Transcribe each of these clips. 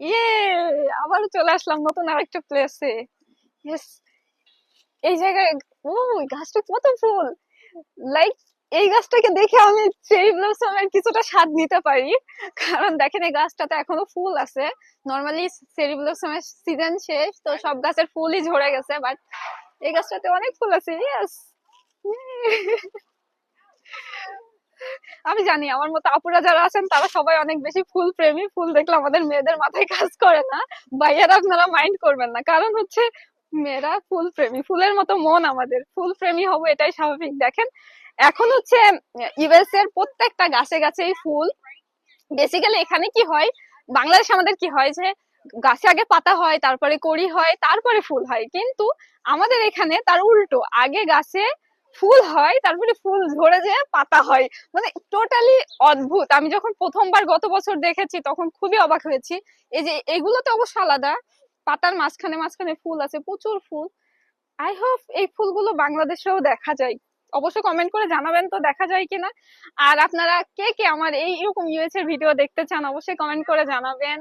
ইয়ে আবারও চলে আসলাম, নতুন আরেকটা প্লেসে ইয়েস এই জায়গায় ও গাছটা কত ফুল! লাইক এই গাছটাকে দেখে আমি চেরি ব্লসমের কিছুটা স্বাদ নিতে পারি। কারণ দেখেন, এই গাছটাতে এখনও ফুল আছে। নর্মালি চেরি ব্লসমের সিজন শেষ, তো সব গাছের ফুলই ঝরে গেছে বাট এই গাছটাতে অনেক ফুল আছে। ইয়েস আমি জানি, আমার মতো আপুরা যারা আছেন, তারা সবাই অনেক বেশি ফুল প্রেমী ফুল দেখলে আমাদের মেয়েদের মাথায় কাজ করে না। ভাইয়ারা আপনারা মাইন্ড করবেন না। কারণ হচ্ছে মেয়েরা ফুল প্রেমী ফুলের মতো মন আমাদের। ফুল প্রেমী হব, এটাই স্বাভাবিক। দেখেন, এখন হচ্ছে ইউএস এর প্রত্যেকটা গাছে গাছেই ফুল। বেসিক্যালি এখানে কি হয়? বাংলাদেশে আমাদের কি হয় যে, গাছে আগে পাতা হয়, তারপরে কড়ি হয়, তারপরে ফুল হয়। কিন্তু আমাদের এখানে তার উল্টো। আগে গাছে ফুল হয় তারপরে ফুল ঝরে যেয়ে, পাতা হয়। মানে টোটালি অদ্ভুত। আমি যখন প্রথমবার গত বছর দেখেছি, তখন খুবই অবাক হয়েছি। এই যে এগুলো তো অবশ্য আলাদা। পাতার মাঝখানে মাঝখানে ফুল আছে, প্রচুর ফুল। আই হোপ এই ফুলগুলো বাংলাদেশেও দেখা যায়। অবশ্যই কমেন্ট করে জানাবেন তো দেখা যায় কিনা। আর আপনারা কে কে আমার এই এরকম ইউএস এর ভিডিও দেখতে চান অবশ্যই কমেন্ট করে জানাবেন।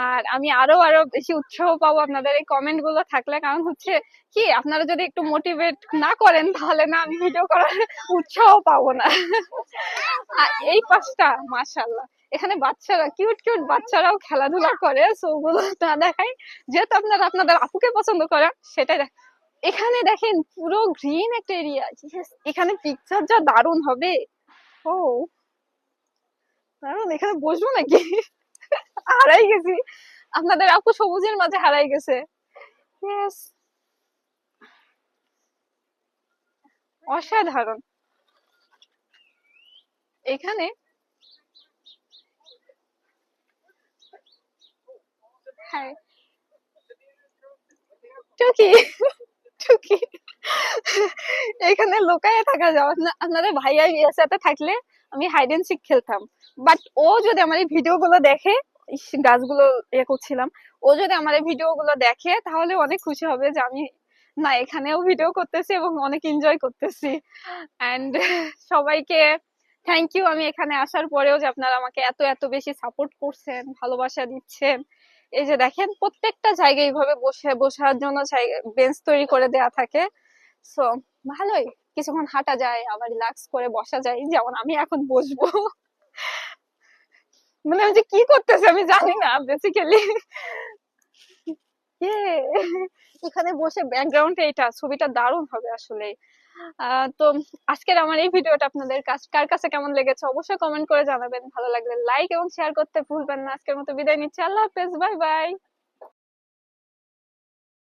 আর আমি আরও আরও বেশি উৎসাহ পাবো আপনাদের এই কমেন্টগুলো থাকলে। কারণ হচ্ছে কি, আপনারা যদি একটু মোটিভেট না করেন তাহলে না, আমি ভিডিও করার উৎসাহ পাবো না। এই পাঁচটা মাশাল্লাহ এখানে বাচ্চারা কিউট কিউট বাচ্চারাও খেলাধুলা করে সো ওগুলো না দেখাই। যেহেতু আপনারা আপনাদের আপুকে পছন্দ করেন, সেটাই দেখ এখানে দেখেন পুরো গ্রিন একটা এরিয়া এখানে পিকচার যা দারুণ হবে। ও দারুণ, এখানে বসবো নাকি? হারাই গেছি। আপনাদের আপু সবুজের মাঝে হারাই গেছে. অসাধারণ। এখানে হ্যাঁ টুকি টুকি এখানে লুকায়ে থাকা যাও আপনাদের ভাইয়া সাথে থাকলে আমি হাইড এন্ড সিক খেলতাম। বাট ও যদি আমার এই ভিডিও গুলো দেখে গাছগুলো ইয়ে করছিলাম, ও যদি আমার এই ভিডিও গুলো দেখে, তাহলে অনেক খুশি হবে যে আমি না, এখানেও ভিডিও করতেছি এবং অনেক এনজয় করতেছি। অ্যান্ড সবাইকে থ্যাংক ইউ আমি এখানে আসার পরেও যে আপনারা আমাকে এত এত বেশি সাপোর্ট করছেন, ভালোবাসা দিচ্ছেন। এই যে দেখেন, প্রত্যেকটা জায়গায় এইভাবে বসে, বসার জন্য বেঞ্চ তৈরি করে দেয়া থাকে। সো ভালোই। কিছুক্ষণ হাঁটা যায়, আবার রিল্যাক্স করে বসা যায়। যেমন আমি এখন বসবো। মানে আমি যে কি করতেছে আমি জানি না বেসিক্যালি এখানে বসে ব্যাকগ্রাউন্ড এইটা ছবিটা দারুণ হবে আসলে। তো আজকের আমার এই ভিডিওটা আপনাদের কার কাছে কেমন লেগেছে অবশ্যই কমেন্ট করে জানাবেন। ভালো লাগলে লাইক এবং শেয়ার করতে ভুলবেন না। আজকের মতো বিদায় নিচ্ছি। আল্লাহ হাফেজ। Bye bye.